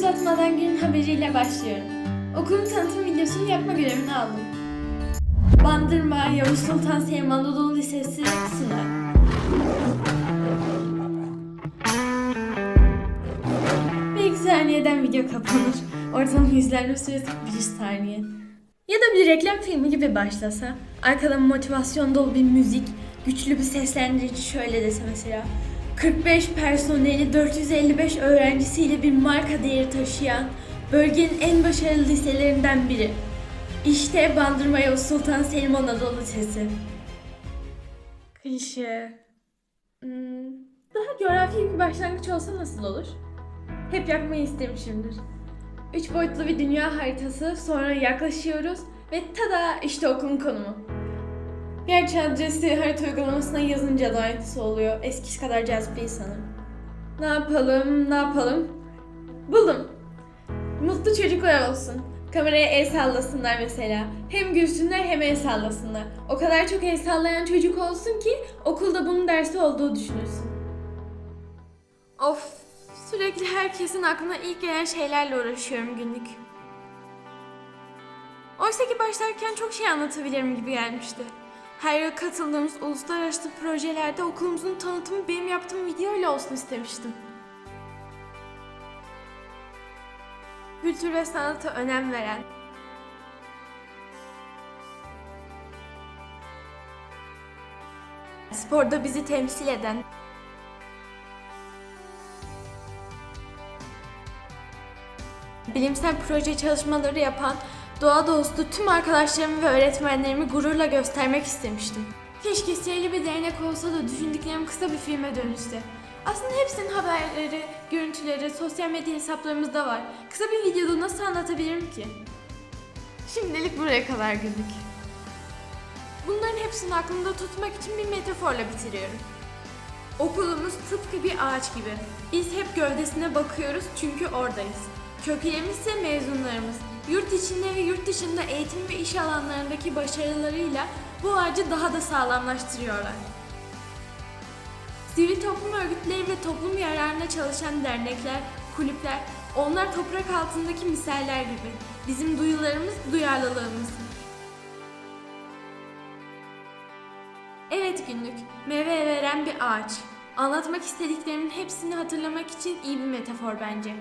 uzatmadan günün haberiyle başlıyorum. Okulun tanıtım videosunu yapma görevini aldım. Bandırma Yavuz Sultan Selim Anadolu Lisesi sunar. Bir iki saniyeden video kapanır. Ortalama izlenme süresi bir saniye. Ya da bir reklam filmi gibi başlasa, arkada motivasyon dolu bir müzik, güçlü bir seslendirici şöyle dese mesela. 45 personeli 455 öğrencisiyle bir marka değeri taşıyan bölgenin en başarılı liselerinden biri. İşte Bandırma Yavuz Sultan Selim Anadolu Lisesi. Klişe. Hmm, daha coğrafi bir başlangıç olsa nasıl olur? Hep yapmayı istemişimdir. Üç boyutlu bir dünya haritası, sonra yaklaşıyoruz ve tada işte okulun konumu. Gerçi adresi harita uygulamasına yazınca da aynısı oluyor. Eskisi kadar cazip değil sanırım. Ne yapalım, ne yapalım? Buldum. Mutlu çocuklar olsun. Kameraya el sallasınlar mesela. Hem gülsünler hem el sallasınlar. O kadar çok el sallayan çocuk olsun ki okulda bunun dersi olduğu düşünülsün. Of, sürekli herkesin aklına ilk gelen şeylerle uğraşıyorum günlük. Oysa ki başlarken çok şey anlatabilirim gibi gelmişti. Her yıl katıldığımız uluslararası projelerde okulumuzun tanıtımı benim yaptığım videoyla olsun istemiştim. Kültür ve sanata önem veren, sporda bizi temsil eden, bilimsel proje çalışmaları yapan doğa dostu tüm arkadaşlarımı ve öğretmenlerimi gururla göstermek istemiştim. Keşke sihirli bir değnek olsa da düşündüklerim kısa bir filme dönüşse. Aslında hepsinin haberleri, görüntüleri sosyal medya hesaplarımızda var. Kısa bir videoda nasıl anlatabilirim ki? Şimdilik buraya kadar günlük. Bunların hepsini aklımda tutmak için bir metaforla bitiriyorum. Okulumuz tıpkı bir ağaç gibi. Biz hep gövdesine bakıyoruz çünkü oradayız. Köklerimiz ise mezunlarımız. Yurt içinde ve yurt dışında eğitim ve iş alanlarındaki başarılarıyla bu ağacı daha da sağlamlaştırıyorlar. Sivil toplum örgütleri ve toplum yararına çalışan dernekler, kulüpler, onlar toprak altındaki misaller gibi. Bizim duyularımız, duyarlılığımız. Evet günlük, meyve veren bir ağaç. Anlatmak istediklerimin hepsini hatırlamak için iyi bir metafor bence.